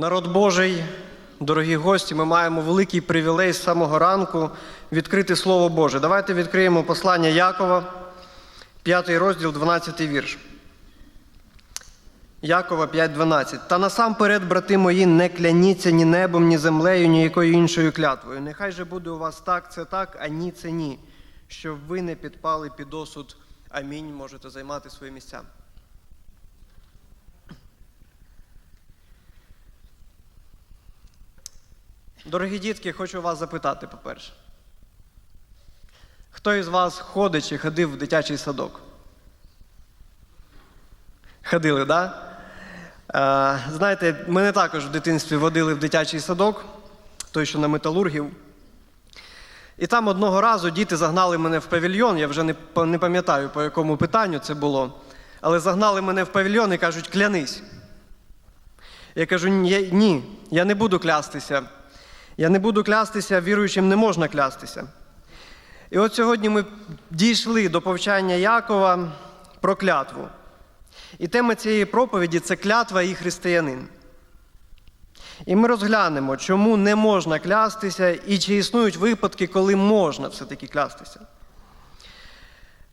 Народ Божий, дорогі гості, ми маємо великий привілей з самого ранку відкрити Слово Боже. Давайте відкриємо послання Якова, 5 розділ, 12 вірш. Якова 5.12. Та насамперед, брати мої, не кляніться ні небом, ні землею, ні якою іншою клятвою. Нехай же буде у вас так, це так, а ні, це ні. Щоб ви не підпали під осуд. Амінь. Можете займати свої місця. Дорогі дітки, хочу вас запитати, по-перше. Хто із вас ходить чи ходив в дитячий садок? Ходили, так? Да? Е, знаєте, мене також в дитинстві водили в дитячий садок, той, що на металургів. І там одного разу діти загнали мене в павільйон, я вже не, не пам'ятаю, по якому питанню це було, але загнали мене в павільйон і кажуть, клянись. Я кажу, ні, я не буду клястися. Я не буду клястися, віруючим не можна клястися. І от сьогодні ми дійшли до повчання Якова про клятву. І тема цієї проповіді це клятва і християнин. І ми розглянемо, чому не можна клястися і чи існують випадки, коли можна все-таки клястися.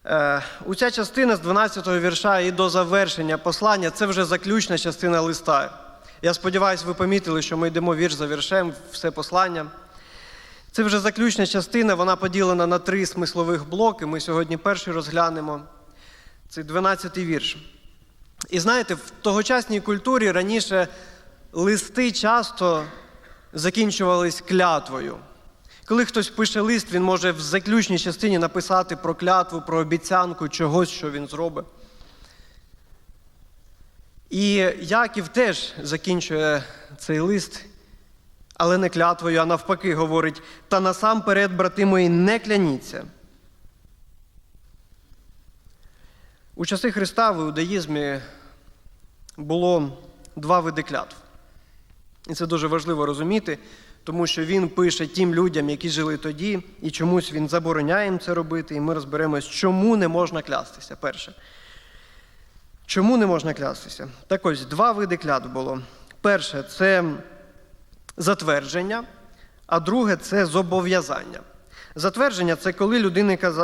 Е, Оця частина з 12-го вірша і до завершення послання це вже заключна частина листа. Я сподіваюся, ви помітили, що ми йдемо вірш за віршем, все послання. Це вже заключна частина, вона поділена на три смислових блоки. Ми сьогодні перший розглянемо. Це 12-й вірш. І знаєте, в тогочасній культурі раніше листи часто закінчувались клятвою. Коли хтось пише лист, він може в заключній частині написати про клятву, про обіцянку чогось, що він зробить. І Яків теж закінчує цей лист, але не клятвою, а навпаки, говорить: та насамперед, брати мої, не кляніться. У часи Христа в іудаїзмі було два види клятв. І це дуже важливо розуміти, тому що він пише тим людям, які жили тоді, і чомусь він забороняє їм це робити, і ми розберемось, чому не можна клястися. Перше. Чому не можна клястися? Так ось два види клятв було. Перше це затвердження, а друге це зобов'язання. Затвердження це коли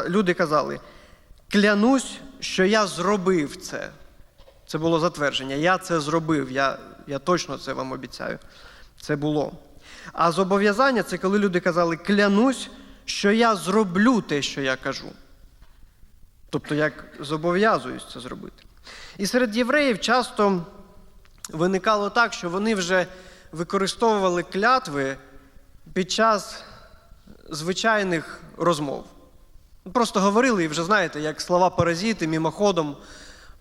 люди казали: клянусь, що я зробив це. Це було затвердження. Я це зробив, я, я точно це вам обіцяю. Це було. А зобов'язання це коли люди казали, клянусь, що я зроблю те, що я кажу. Тобто, як зобов'язуюсь це зробити. І серед євреїв часто виникало так, що вони вже використовували клятви під час звичайних розмов. Просто говорили і вже знаєте, як слова паразити, мімоходом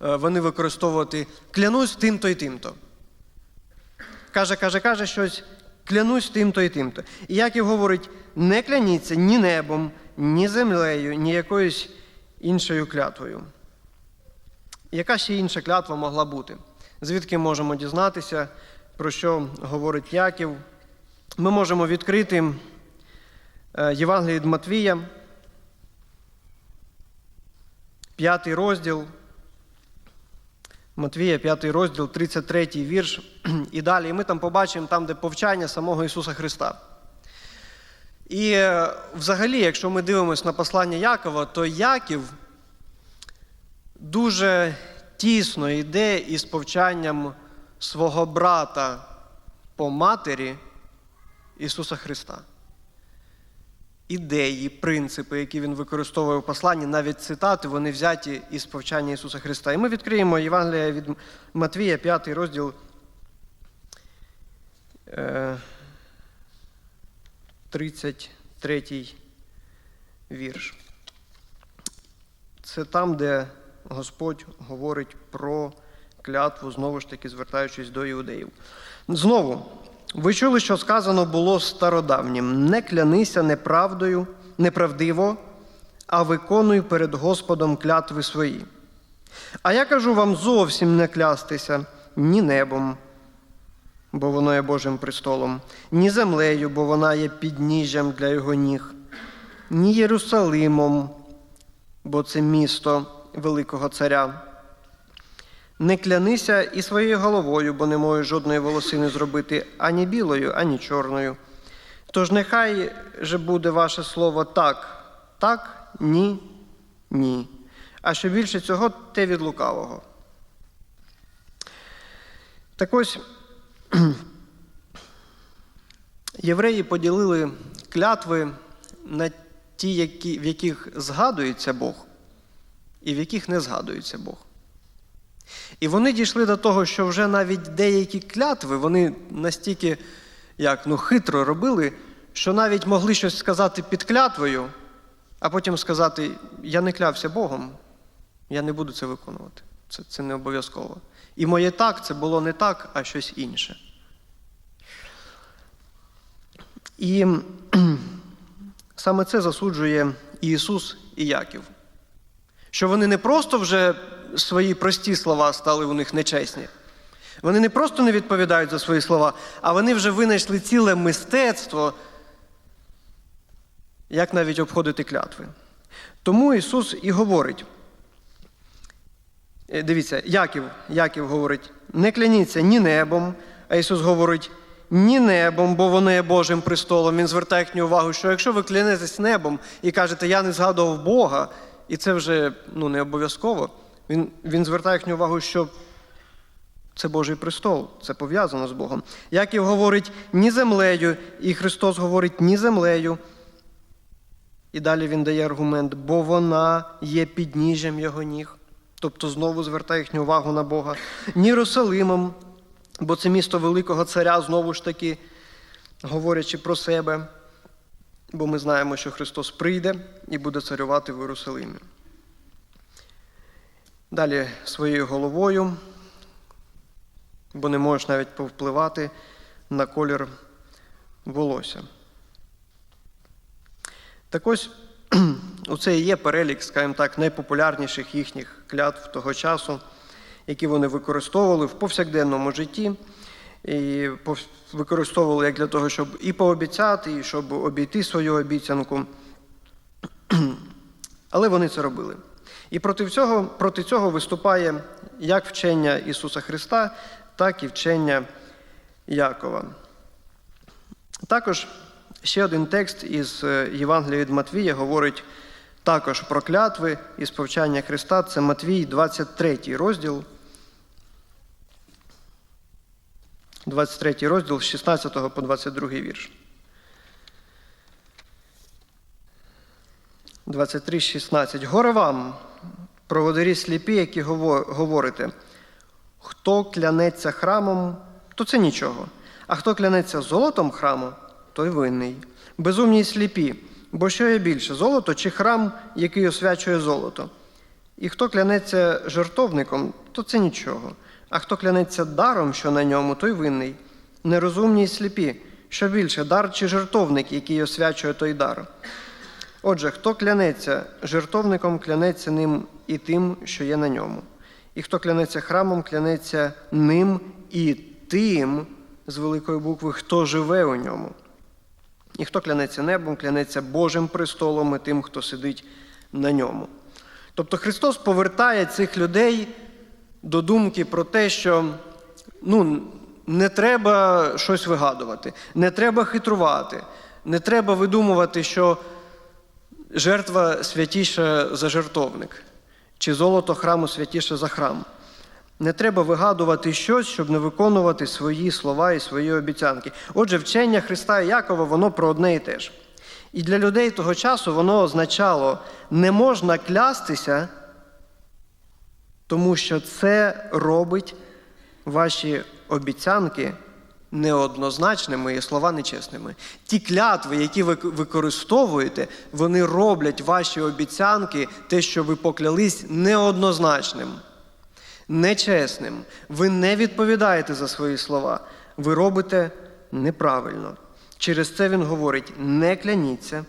е, вони використовувати клянусь тим-то і тим-то. Каже, каже, каже щось, клянусь тим-то і тим-то. І Яків говорить: не кляніться ні небом, ні землею, ні якоюсь іншою клятвою. Яка ще інша клятва могла бути? Звідки можемо дізнатися, про що говорить Яків? Ми можемо відкрити е, Євангеліє від Матвія, п'ятий розділ. Матвія, п'ятий розділ, 33 вірш. І далі І ми там побачимо там, де повчання самого Ісуса Христа. І е, взагалі, якщо ми дивимося на послання Якова, то Яків дуже тісно йде із повчанням свого брата по матері Ісуса Христа. Ідеї, принципи, які він використовує в посланні, навіть цитати, вони взяті із повчання Ісуса Христа. І ми відкриємо Євангелія від Матвія, 5 розділ. е, 33 вірш. Це там, де Господь говорить про клятву, знову ж таки, звертаючись до іудеїв. Знову, ви чули, що сказано було стародавнім: не клянися неправдою, неправдиво, а виконуй перед Господом клятви свої. А я кажу вам зовсім не клястися ні небом, бо воно є Божим престолом, ні землею, бо вона є підніжжям для його ніг, ні Єрусалимом, бо це місто великого царя. Не клянися і своєю головою, бо не можеш жодної волосини зробити ані білою, ані чорною. Тож нехай же буде ваше слово так, так, ні, ні. А що більше цього, те від лукавого. Так ось євреї поділили клятви на ті, які, в яких згадується Бог, і в яких не згадується Бог. І вони дійшли до того, що вже навіть деякі клятви вони настільки як, ну, хитро робили, що навіть могли щось сказати під клятвою, а потім сказати: Я не клявся Богом, я не буду це виконувати. Це, це не обов'язково. І моє так це було не так, а щось інше. І саме це засуджує Ісус і Яків. Що вони не просто вже свої прості слова стали у них нечесні. Вони не просто не відповідають за свої слова, а вони вже винайшли ціле мистецтво, як навіть обходити клятви. Тому Ісус і говорить. Е, Дивіться, Яків, Яків говорить: не кляніться ні небом, а Ісус говорить ні небом, бо воно є Божим престолом. Він звертає їхню увагу, що якщо ви клянетесь небом і кажете, я не згадував Бога, і це вже ну, не обов'язково, він, він звертає їхню увагу, що це Божий престол, це пов'язано з Богом. Яків говорить ні землею, і Христос говорить ні землею. І далі він дає аргумент, бо вона є підніжжям його ніг. Тобто знову звертає їхню увагу на Бога. Ні Єрусалимом, бо це місто Великого Царя, знову ж таки, говорячи про себе, бо ми знаємо, що Христос прийде і буде царювати в Єрусалимі. Далі своєю головою, бо не можеш навіть повпливати на колір волосся. Так ось оце і є перелік, скажімо так, найпопулярніших їхніх клятв того часу, які вони використовували в повсякденному житті, і використовували як для того, щоб і пообіцяти, і щоб обійти свою обіцянку. Але вони це робили. І проти цього, проти цього виступає як вчення Ісуса Христа, так і вчення Якова. Також ще один текст із Євангелія від Матвія говорить також про клятви і сповчання Христа. Це Матвій, 23 розділ. 23 розділ з 16 по 22 вірш. 23,16. Горе вам, проводарі сліпі, які говорите, хто клянеться храмом, то це нічого. А хто клянеться золотом храму, той винний. Безумні й сліпі, бо що є більше золото чи храм, який освячує золото? І хто клянеться жертовником, то це нічого. А хто клянеться даром, що на ньому, той винний. Нерозумні й сліпі, що більше дар чи жертовник, який освячує той дар. Отже, хто клянеться жертовником, клянеться ним і тим, що є на ньому. І хто клянеться храмом, клянеться ним і тим, з великої букви, хто живе у ньому. І хто клянеться небом, клянеться Божим престолом і тим, хто сидить на ньому. Тобто Христос повертає цих людей до думки про те, що ну, не треба щось вигадувати, не треба хитрувати, не треба видумувати, що жертва святіша за жертовник, чи золото храму святіше за храм. Не треба вигадувати щось, щоб не виконувати свої слова і свої обіцянки. Отже, вчення Христа і Якова, воно про одне і те ж. І для людей того часу воно означало, не можна клястися, тому що це робить ваші обіцянки неоднозначними і слова нечесними. Ті клятви, які ви використовуєте, вони роблять ваші обіцянки, те, що ви поклялись, неоднозначним нечесним. Ви не відповідаєте за свої слова, ви робите неправильно. Через це він говорить: не кляніться,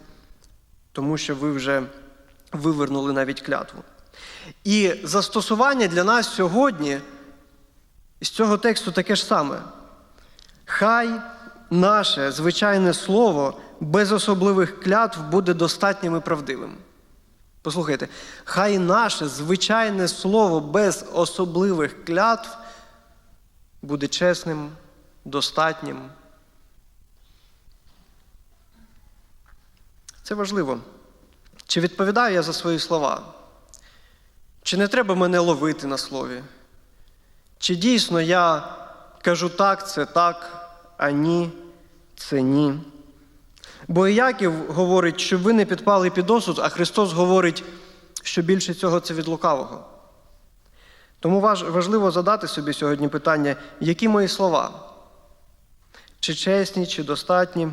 тому що ви вже вивернули навіть клятву. І застосування для нас сьогодні з цього тексту таке ж саме. Хай наше звичайне слово без особливих клятв буде достатнім і правдивим. Послухайте, хай наше звичайне слово без особливих клятв буде чесним, достатнім. Це важливо. Чи відповідаю я за свої слова? Чи не треба мене ловити на слові? Чи дійсно я кажу так, це так, а ні, це ні? Бо Іяків говорить, щоб ви не підпали під осуд, а Христос говорить, що більше цього це від лукавого. Тому важливо задати собі сьогодні питання, які мої слова? Чи чесні, чи достатні?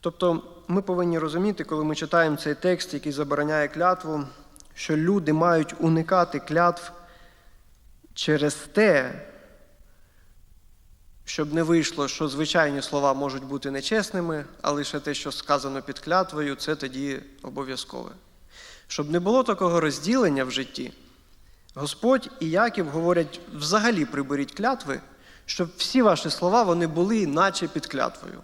Тобто ми повинні розуміти, коли ми читаємо цей текст, який забороняє клятву, що люди мають уникати клятв через те, щоб не вийшло, що звичайні слова можуть бути нечесними, а лише те, що сказано під клятвою, це тоді обов'язкове. Щоб не було такого розділення в житті, Господь і Яків говорять: взагалі приберіть клятви, щоб всі ваші слова вони були наче під клятвою.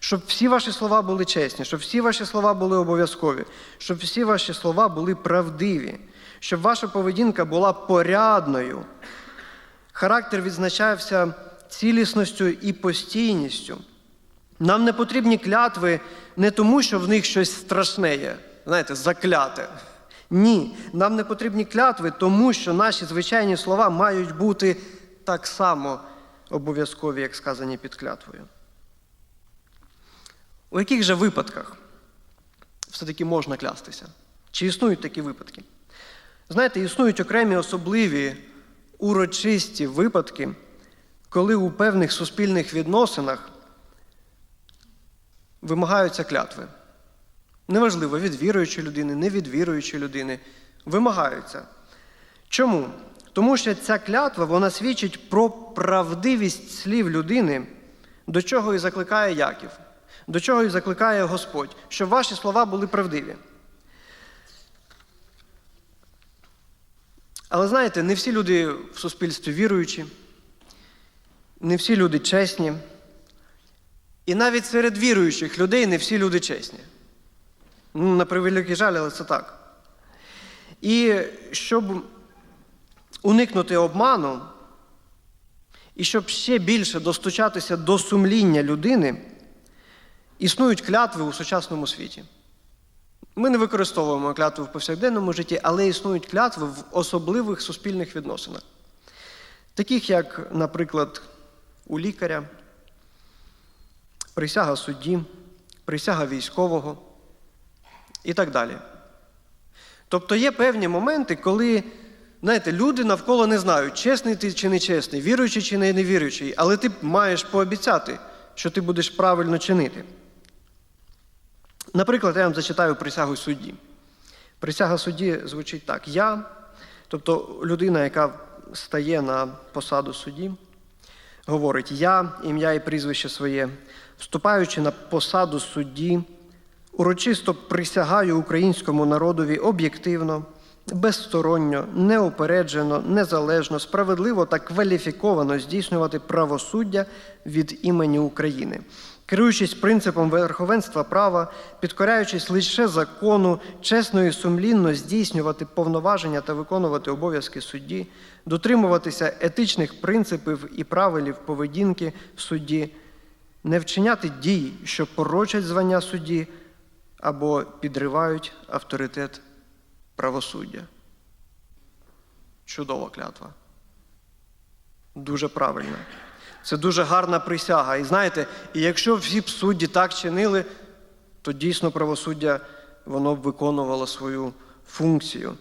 Щоб всі ваші слова були чесні, щоб всі ваші слова були обов'язкові, щоб всі ваші слова були правдиві, щоб ваша поведінка була порядною. Характер відзначався цілісністю і постійністю. Нам не потрібні клятви не тому, що в них щось страшне є, знаєте, закляте. Ні, нам не потрібні клятви, тому що наші звичайні слова мають бути так само обов'язкові, як сказані під клятвою. У яких же випадках все-таки можна клястися? Чи існують такі випадки? Знаєте, існують окремі особливі урочисті випадки, коли у певних суспільних відносинах вимагаються клятви. Неважливо, від віруючої людини, не від віруючої людини. Вимагаються. Чому? Тому що ця клятва вона свідчить про правдивість слів людини, до чого і закликає Яків, до чого і закликає Господь, щоб ваші слова були правдиві. Але знаєте, не всі люди в суспільстві віруючі, не всі люди чесні. І навіть серед віруючих людей не всі люди чесні. Ну, на превеликий жаль, але це так. І щоб уникнути обману, і щоб ще більше достучатися до сумління людини, існують клятви у сучасному світі. Ми не використовуємо клятви в повсякденному житті, але існують клятви в особливих суспільних відносинах. Таких, як, наприклад, у лікаря, присяга судді, присяга військового і так далі. Тобто є певні моменти, коли, знаєте, люди навколо не знають, чесний ти чи не чесний, віруючий чи не невіруючий, але ти маєш пообіцяти, що ти будеш правильно чинити. Наприклад, я вам зачитаю присягу судді. Присяга судді звучить так: я, тобто людина, яка стає на посаду судді, говорить: Я, ім'я і прізвище своє, вступаючи на посаду судді, урочисто присягаю українському народові об'єктивно, безсторонньо, неупереджено, незалежно, справедливо та кваліфіковано здійснювати правосуддя від імені України. Керуючись принципом верховенства права, підкоряючись лише закону, чесно і сумлінно здійснювати повноваження та виконувати обов'язки судді, дотримуватися етичних принципів і правилів поведінки судді, не вчиняти дій, що порочать звання судді або підривають авторитет правосуддя. Чудова клятва. Дуже правильна. Це дуже гарна присяга. І знаєте, і якщо всі б судді так чинили, то дійсно правосуддя воно б виконувало свою функцію.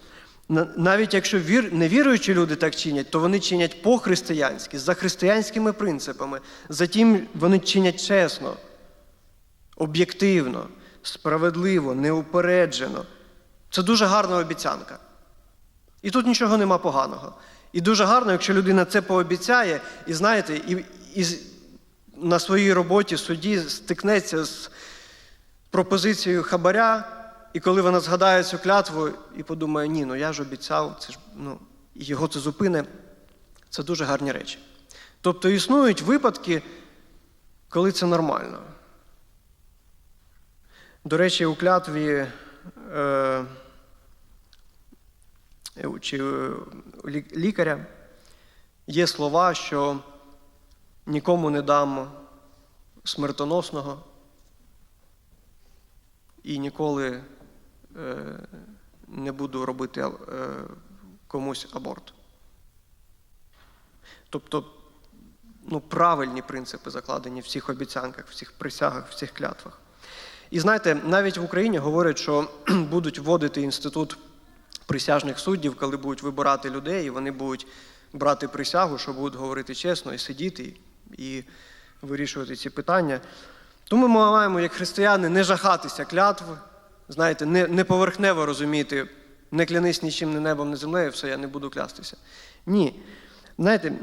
Навіть якщо вір... невіруючі люди так чинять, то вони чинять по-християнськи, за християнськими принципами. Затім вони чинять чесно, об'єктивно, справедливо, неупереджено. Це дуже гарна обіцянка. І тут нічого нема поганого. І дуже гарно, якщо людина це пообіцяє, і знаєте, і, і на своїй роботі судді стикнеться з пропозицією хабаря, і коли вона згадає цю клятву і подумає, ні, ну я ж обіцяв, це ж, ну, його це зупине, це дуже гарні речі. Тобто існують випадки, коли це нормально. До речі, у клятві е, чи е, лікаря є слова, що нікому не дам смертоносного і ніколи е, не буду робити е, комусь аборт. Тобто, ну, правильні принципи закладені в всіх обіцянках, в всіх присягах, в всіх клятвах. І знаєте, навіть в Україні говорять, що будуть вводити інститут присяжних суддів, коли будуть вибирати людей, і вони будуть брати присягу, що будуть говорити чесно і сидіти і вирішувати ці питання. Тому ми маємо, як християни, не жахатися клятв, знаєте, не, не поверхнево розуміти, не клянись нічим, не небом, не землею, все, я не буду клястися. Ні. Знаєте,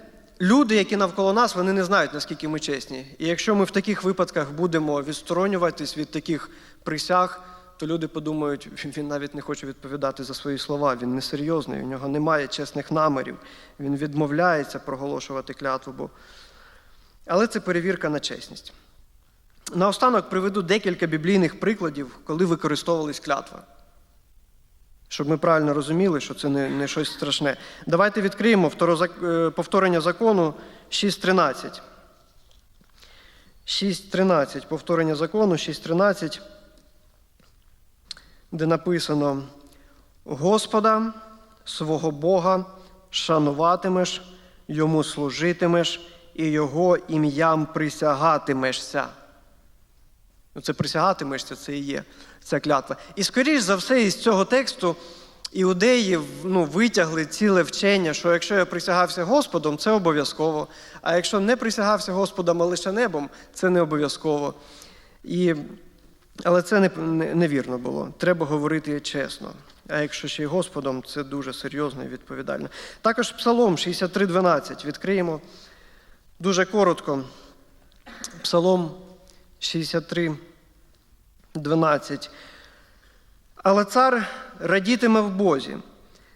люди, які навколо нас, вони не знають, наскільки ми чесні. І якщо ми в таких випадках будемо відсторонюватись від таких присяг, то люди подумають, «Він- навіть не хоче відповідати за свої слова, він несерйозний, у нього немає чесних намірів, він відмовляється проголошувати клятву. Бо... Але це перевірка на чесність. Наостанок приведу декілька біблійних прикладів, коли використовувались клятва. Щоб ми правильно розуміли, що це не, не щось страшне. Давайте відкриємо е, повторення закону 6.13. 6.13. Повторення закону 6.13, де написано: Господа свого Бога шануватимеш, йому служитимеш і його ім'ям присягатимешся. Ну, це присягатимешся, це і є ця клятва. І скоріш за все, із цього тексту іудеї ну, витягли ціле вчення, що якщо я присягався Господом, це обов'язково. А якщо не присягався Господом, а лише небом, це не обов'язково. І... Але це не, не, невірно було. Треба говорити чесно. А якщо ще й Господом, це дуже серйозно і відповідально. Також Псалом 63.12. Відкриємо дуже коротко. Псалом 63, 12. Але цар радітиме в Бозі,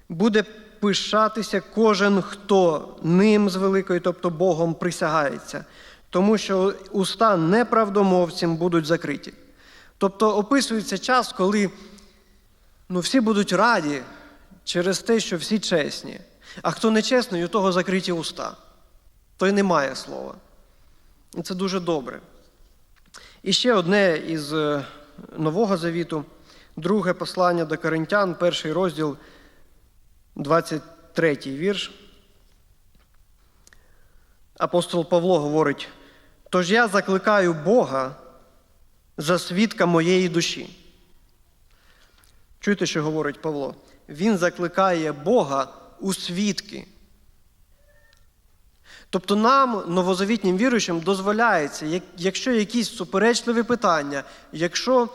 буде пишатися кожен, хто ним з великою, тобто Богом, присягається, тому що уста неправдомовцям будуть закриті. Тобто описується час, коли ну, всі будуть раді через те, що всі чесні. А хто не чесний, у того закриті уста. Той не має слова. І це дуже добре. І ще одне із е, Нового Завіту, друге послання до Коринтян, перший розділ, 23 вірш. Апостол Павло говорить: тож я закликаю Бога за свідка моєї душі. Чуєте, що говорить Павло? Він закликає Бога у свідки. Тобто нам, новозавітнім віруючим, дозволяється, якщо якісь суперечливі питання, якщо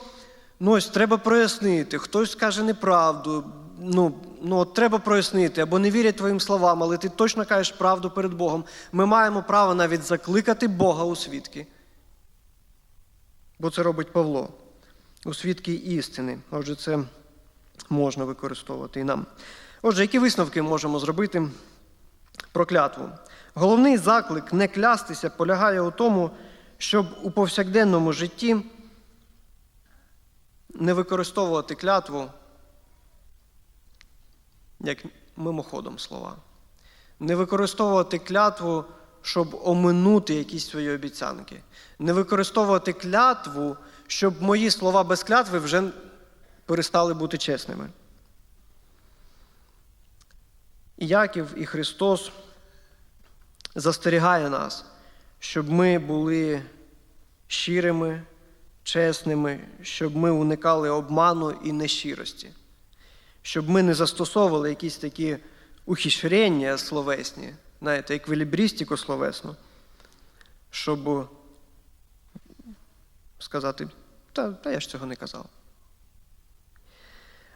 ну, ось, треба прояснити, хтось скаже неправду, ну, ну, от треба прояснити, або не вірять твоїм словам, але ти точно кажеш правду перед Богом, ми маємо право навіть закликати Бога у свідки. Бо це робить Павло у свідки істини. Отже, це можна використовувати і нам. Отже, які висновки можемо зробити про клятву? Головний заклик не клястися полягає у тому, щоб у повсякденному житті не використовувати клятву як мимоходом слова. Не використовувати клятву, щоб оминути якісь свої обіцянки. Не використовувати клятву, щоб мої слова без клятви вже перестали бути чесними. І Яків і Христос застерігає нас, щоб ми були щирими, чесними, щоб ми уникали обману і нещирості, щоб ми не застосовували якісь такі ухищрення словесні, знаєте, еквілібрістику словесну, щоб сказати, та, та я ж цього не казав.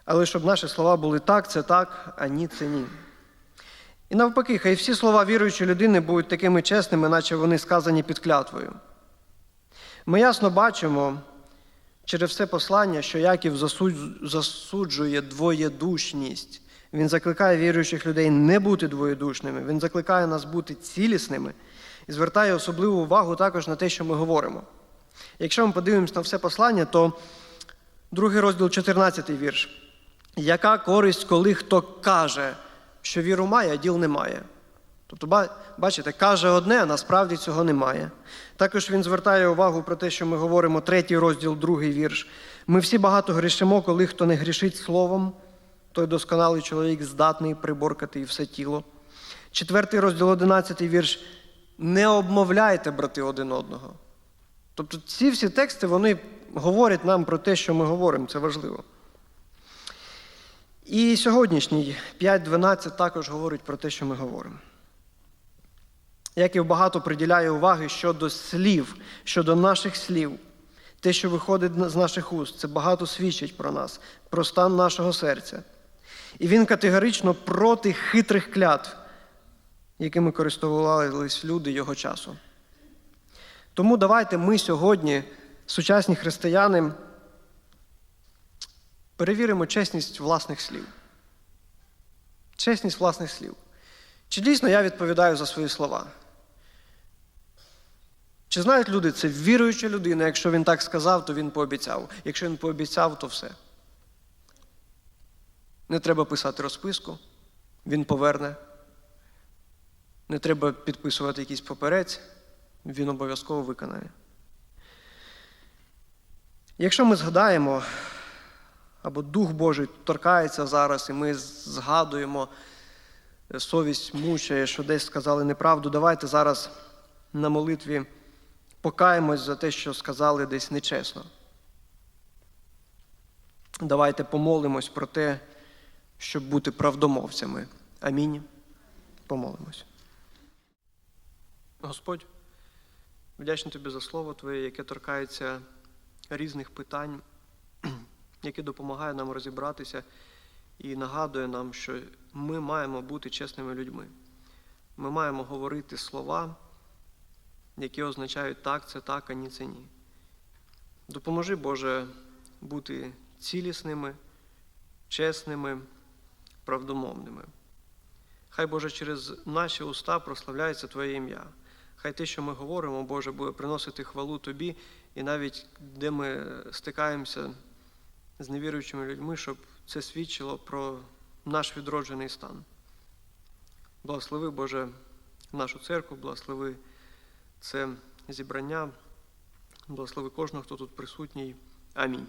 Але щоб наші слова були так, це так, а ні, це ні. І навпаки, хай всі слова віруючої людини будуть такими чесними, наче вони сказані під клятвою. Ми ясно бачимо через все послання, що Яків засуджує двоєдушність. Він закликає віруючих людей не бути двоєдушними, він закликає нас бути цілісними і звертає особливу увагу також на те, що ми говоримо. Якщо ми подивимося на все послання, то Другий розділ, 14 вірш. Яка користь, коли хто каже, що віру має, а діл немає? Тобто, бачите, каже одне, а насправді цього немає. Також він звертає увагу про те, що ми говоримо третій розділ, другий вірш. Ми всі багато грішимо, коли хто не грішить словом, той досконалий чоловік здатний приборкати і все тіло. Четвертий розділ, одинадцятий вірш. Не обмовляйте, брати, один одного. Тобто ці всі тексти вони говорять нам про те, що ми говоримо, це важливо. І сьогоднішній 5.12 також говорить про те, що ми говоримо. Яків багато приділяє уваги щодо слів, щодо наших слів. Те, що виходить з наших уст, це багато свідчить про нас, про стан нашого серця. І він категорично проти хитрих клятв, якими користувались люди його часу. Тому давайте ми сьогодні, сучасні християни, перевіримо чесність власних слів. Чесність власних слів. Чи дійсно я відповідаю за свої слова? Чи знають люди, це віруюча людина, якщо він так сказав, то він пообіцяв. Якщо він пообіцяв, то все. Не треба писати розписку, він поверне. Не треба підписувати якийсь паперець, він обов'язково виконає. Якщо ми згадаємо, або Дух Божий торкається зараз, і ми згадуємо, совість мучає, що десь сказали неправду, давайте зараз на молитві покаємось за те, що сказали десь нечесно. Давайте помолимось про те, щоб бути правдомовцями. Амінь. Помолимось. Господь, вдячний тобі за слово Твоє, яке торкається різних питань, яке допомагає нам розібратися і нагадує нам, що ми маємо бути чесними людьми. Ми маємо говорити слова, які означають так, це так, а ні, це ні. Допоможи, Боже, бути цілісними, чесними, правдомовними. Хай, Боже, через наші уста прославляється Твоє ім'я. Хай те, що ми говоримо, Боже, буде приносити хвалу Тобі, і навіть де ми стикаємося з невіруючими людьми, щоб це свідчило про наш відроджений стан. Благослови, Боже, нашу церкву, благослови це зібрання, благослови кожного, хто тут присутній. Амінь.